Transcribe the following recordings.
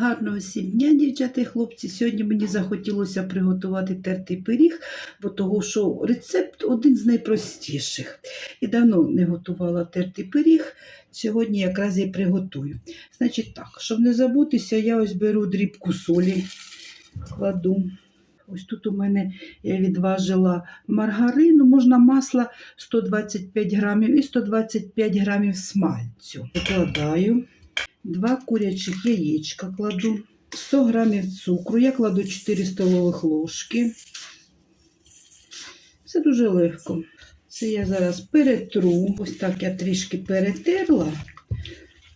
Гарного всім дня, дівчата і хлопці. Сьогодні мені захотілося приготувати тертий пиріг, бо того, що рецепт один з найпростіших. І давно не готувала тертий пиріг. Сьогодні якраз і приготую. Значить так, щоб не забутися, я ось беру дрібку солі, кладу. Ось тут у мене я відважила маргарину, можна масла 125 грамів і 125 грамів смальцю. Викладаю. Два курячих яєчка кладу, 100 грамів цукру, я кладу 4 столових ложки. Це дуже легко. Це я зараз перетру. Ось так я трішки перетерла.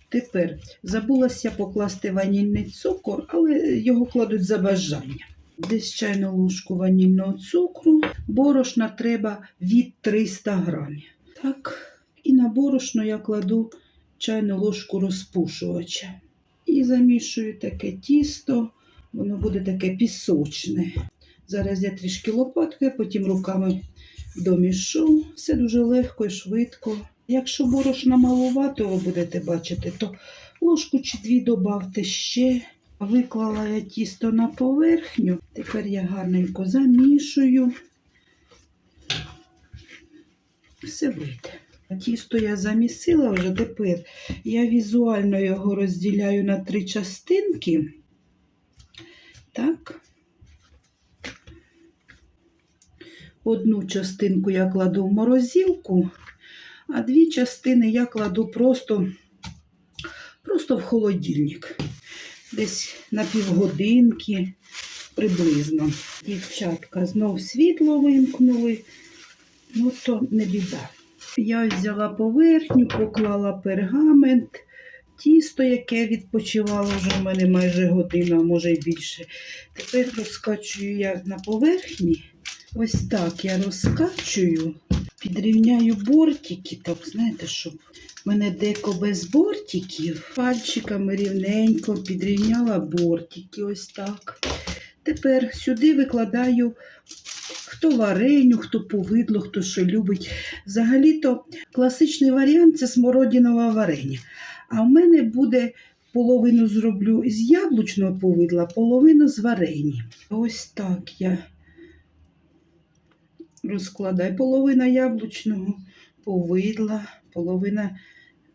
Тепер забулася покласти ванільний цукор, але його кладуть за бажання. Десь чайну ложку ванільного цукру. Борошна треба від 300 грамів. Так, і на борошно я кладу чайну ложку розпушувача. І замішую таке тісто, воно буде таке пісочне. Зараз я трішки лопаткою, потім руками домішу. Все дуже легко і швидко. Якщо борошна малувато, ви будете бачити, то ложку чи дві додавте ще. Виклала я тісто на поверхню. Тепер я гарненько замішую. Все вийде. Тісто я замісила вже тепер. Я візуально його розділяю на три частинки. Так. Одну частинку я кладу в морозилку, а дві частини я кладу просто, просто в холодильник. Десь на півгодинки приблизно. Дівчатка знов світло вимкнули, ну то не біда. Я взяла поверхню, поклала пергамент, тісто, яке відпочивало вже в мене майже годину, а може й більше. Тепер розкачую я на поверхні. Ось так я розкачую, підрівняю бортики, так, знаєте, щоб в мене деко без бортиків. Пальчиками рівненько підрівняла бортики, ось так. Тепер сюди викладаю хто вареню, хто повидло, хто що любить. Взагалі-то класичний варіант це смородінове варення. А в мене буде половину зроблю з яблучного повидла, половину з варені. Ось так я розкладаю половина яблучного повидла, половина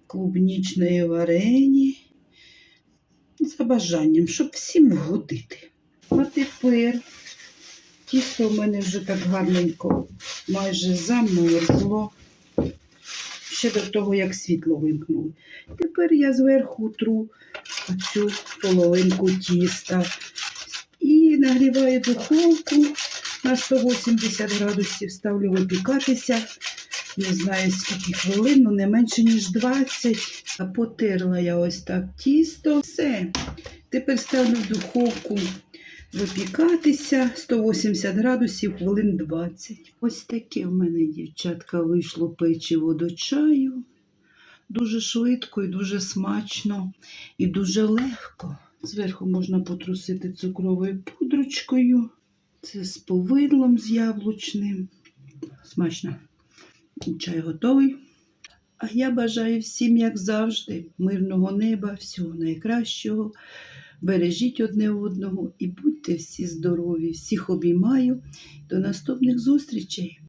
клубнічної варені. За бажанням, щоб всім вгодити. А тепер Тісто в мене вже так гарненько майже замерзло. Ще до того, як світло вимкнули. Тепер я зверху тру оцю половинку тіста і нагріваю духовку на 180 градусів, ставлю випікатися. Не знаю, скільки хвилин, ну не менше, ніж 20. А потерла я ось так тісто. Все. Тепер ставлю в духовку випікатися 180 градусів хвилин 20. Ось таке в мене, дівчатка, вийшло печиво до чаю. Дуже швидко і дуже смачно і дуже легко. Зверху можна потрусити цукровою пудрочкою. Це з повидлом з яблучним. Смачно. Чай готовий. А я бажаю всім, як завжди, мирного неба, всього найкращого. Бережіть одне одного і будьте всі здорові. Всіх обіймаю. До наступних зустрічей!